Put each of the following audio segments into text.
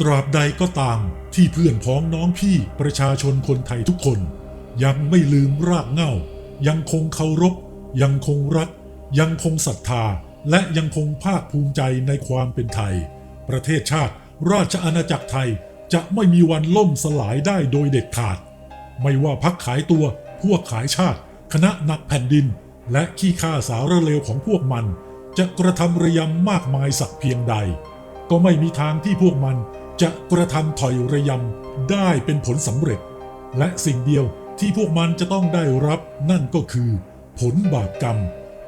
ตราบใดก็ตามที่เพื่อนพ้องน้องพี่ประชาชนคนไทยทุกคน ยังไม่ลืมรากเหง้า ยังคงเคารพ ยังคงรัก ยังคงศรัทธา และยังคงภาคภูมิใจในความเป็นไทย ประเทศชาติราชอาณาจักรไทยจะไม่มีวันล่มสลายได้โดยเด็ดขาด ไม่ว่าพักขายตัว พวกขายชาติ คณะหนักแผ่นดิน และขี้ข้าสารเลวของพวกมัน จะกระทำระยำมากมายสักเพียงใด ก็ไม่มีทางที่พวกมัน จะกระทำถอยระยำได้เป็นผลสำเร็จ และสิ่งเดียวที่พวกมันจะต้องได้รับนั่นก็คือ ผลบาปกรรม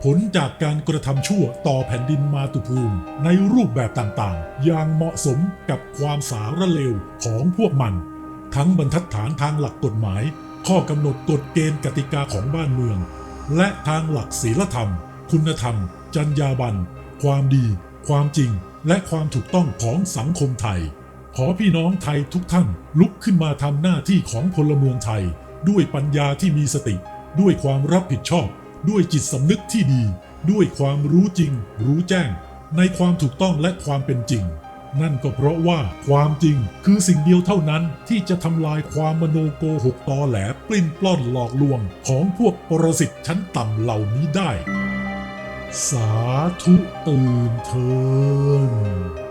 ผลจากการกระทำชั่วต่อแผ่นดินมาตุภูมิในรูปแบบต่างๆ อย่างเหมาะสมกับความสารเลวของพวกมัน ทั้งบรรทัดฐานทางหลักกฎหมาย ข้อกำหนดกฎเกณฑ์กติกาของบ้านเมือง และทางหลักศีลธรรม คุณธรรม จรรยาบรรณความดี ความจริง และความถูกต้องของสังคมไทย ขอพี่น้องไทยทุกท่านลุกขึ้นมาทำหน้าที่ของพลเมืองไทย ด้วยปัญญาที่มีสติ ด้วยความรับผิดชอบ ด้วยจิตสำนึกที่ดี ด้วยความรู้จริง รู้แจ้ง ในความถูกต้องและความเป็นจริง นั่นก็เพราะว่าความจริงคือสิ่งเดียวเท่านั้นที่จะทำลายความมโนโกหกตอแหลปลิ้นปล้อนหลอกลวงของพวกปรสิตชั้นต่ำเหล่านี้ได้ สาธุตื่นเทิน